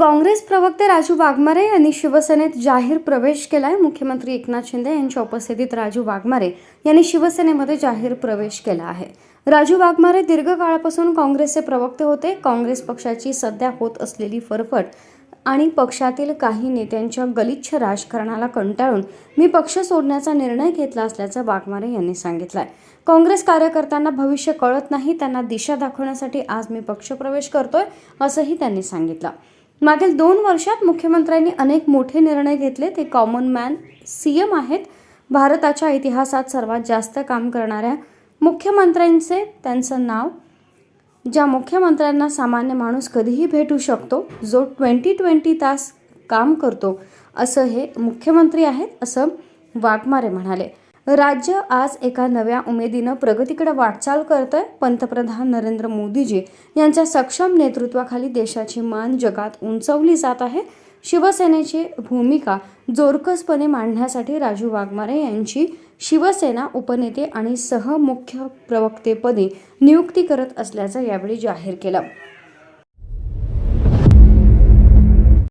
काँग्रेस प्रवक्ते राजू वाघमारे यांनी शिवसेनेत जाहीर प्रवेश केलाय. मुख्यमंत्री एकनाथ शिंदे यांच्या उपस्थितीत राजू वाघमारे यांनी शिवसेनेमध्ये जाहीर प्रवेश केला आहे. राजू वाघमारे दीर्घकाळापासून काँग्रेसचे प्रवक्ते होते. काँग्रेस पक्षाची सध्या होत असलेली फरफट आणि पक्षातील काही नेत्यांच्या गलिच्छ राजकारणाला कंटाळून मी पक्ष सोडण्याचा निर्णय घेतला असल्याचं वाघमारे यांनी सांगितलंय. काँग्रेस कार्यकर्त्यांना भविष्य कळत नाही. त्यांना दिशा दाखवण्यासाठी आज मी पक्षप्रवेश करतोय असंही त्यांनी सांगितलं. मागील दोन वर्षात मुख्यमंत्र्यांनी अनेक मोठे निर्णय घेतले. ते कॉमन मॅन सी एम आहेत. भारताच्या इतिहासात सर्वात जास्त काम करणाऱ्या मुख्यमंत्र्यांचे त्यांचं नाव ज्या मुख्यमंत्र्यांना सामान्य माणूस कधीही भेटू शकतो जो ट्वेंटी ट्वेंटी तास काम करतो असं हे मुख्यमंत्री आहेत असं वाघमारे म्हणाले. राज्य आज एका नव्या उमेदीनं प्रगतीकडे वाटचाल करतंय. पंतप्रधान नरेंद्र मोदीजी यांच्या सक्षम नेतृत्वाखाली देशाची मान जगात उंचवली जात आहे. शिवसेनेची भूमिका जोरकसपणे मांडण्यासाठी राजू वाघमारे यांची शिवसेना उपनेते आणि सहमुख्य प्रवक्तेपदी नियुक्ती करत असल्याचं यावेळी जाहीर केलं.